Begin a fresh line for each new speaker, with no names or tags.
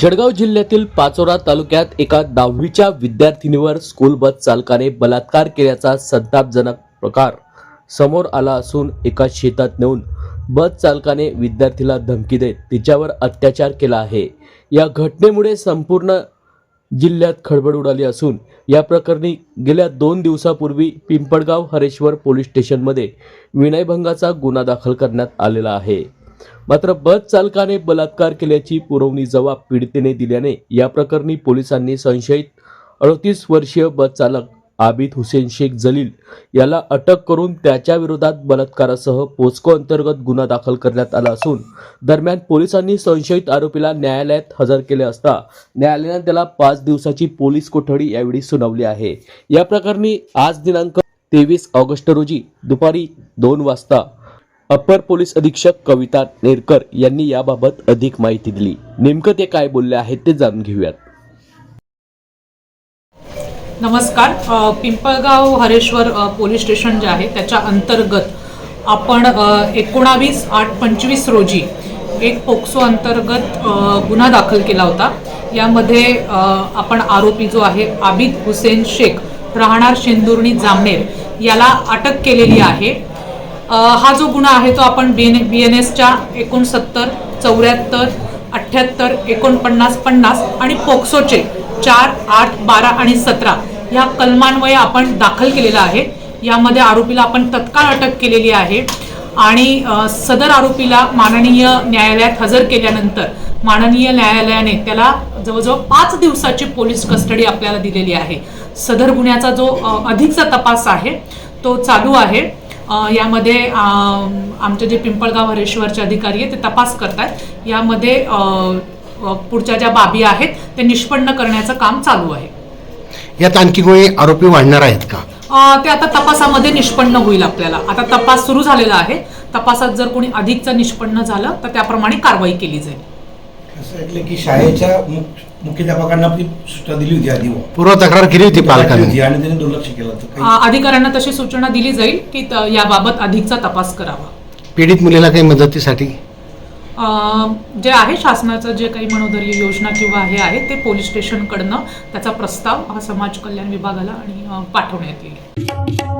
जळगाव जिल्ह्यातील पाचोरा तालुक्यात एका दहावीच्या विद्यार्थिनीवर स्कूल बस चालकाने बलात्कार केल्याचा संतापजनक प्रकार समोर आला असून एका शेतात नेऊन बस चालकाने विद्यार्थीला धमकी देत तिच्यावर अत्याचार केला आहे या घटनेमुळे संपूर्ण जिल्ह्यात खळबळ उडाली असून या प्रकरणी गेल्या दोन दिवसापूर्वी पिंपळगाव हरेश्वर पोलीस स्टेशनमध्ये विनयभंगाचा गुन्हा दाखल करण्यात आलेला आहे मात्र बस चालकाने बलात्कार केल्याची पुरवणी जबाब पीडितेने दिल्याने या प्रकरणी पोलिसांनी संशयित अडतीस वर्षीय बस चालक आबिद हुसेन शेख जलील याला अटक करून त्याच्या विरोधात बलात्कारासह पोस्को अंतर्गत गुन्हा दाखल करण्यात आला असून दरम्यान पोलिसांनी संशयित आरोपीला न्यायालयात हजर केले असता न्यायालयाने त्याला पाच दिवसाची पोलीस कोठडी यावेळी सुनावली आहे या प्रकरणी आज दिनांक तेवीस ऑगस्ट रोजी दुपारी दोन वाजता अपर पोलीस अधीक्षक कविता नेरकर यांनी याबाबत अधिक माहिती दिली नेमकं ते काय बोलले आहेत ते जाणून घेऊयात
नमस्कार पिंपळगाव हरेश्वर पोलीस स्टेशन जे आहे त्याच्या अंतर्गत आपण एकोणावीस आठ पंचवीस रोजी एक पोक्सो अंतर्गत गुन्हा दाखल केला होता यामध्ये आपण आरोपी जो आहे आबिद हुसेन शेख राहणार शेंदुर्णी जामनेर याला अटक केलेली आहे हा जो गुन्हा आहे तो आपण बी एन बी एन एसच्या एकोणसत्तर चौऱ्याहत्तर अठ्ठ्याहत्तर एकोणपन्नास पन्नास आणि पोक्सोचे चार आठ बारा आणि सतरा ह्या कलमान्वये आपण दाखल केलेला आहे यामध्ये आरोपीला आपण तत्काळ अटक केलेली आहे आणि सदर आरोपीला माननीय न्यायालयात हजर केल्यानंतर माननीय न्यायालयाने त्याला जवळजवळ पाच दिवसाची पोलीस कस्टडी आपल्याला दिलेली आहे सदर गुन्ह्याचा जो अधिकचा तपास आहे तो चालू आहे यामध्ये आमचे जे पिंपळगाव हरेश्वरचे अधिकारी आहेत ते तपास करतात यामध्ये पुढच्या ज्या बाबी आहेत ते निष्पन्न करण्याचं काम चालू आहे यात आणखी कोणी आरोपी वाढणार आहेत का ते आता तपासामध्ये निष्पन्न होईल आपल्याला आता तपास सुरू झालेला आहे तपासात जर कोणी अधिकचं निष्पन्न झालं तर त्याप्रमाणे कारवाई केली जाईल
की शाळेच्या मुख्याध्यापकांना दिली
पूर्व तक्रार केली होती पालकांनी आणि त्यांनी दुर्लक्ष अधिकाऱ्यांना तशी सूचना दिली जाईल की याबाबत अधिकचा तपास करावा
पीडित मुलीला काही मदतीसाठी
जे आहे शासनाचं जे काही मनोधैर्य योजना किंवा हे आहे ते पोलीस स्टेशन कडनं त्याचा प्रस्ताव हा समाज कल्याण विभागाला आणि पाठवण्यात येईल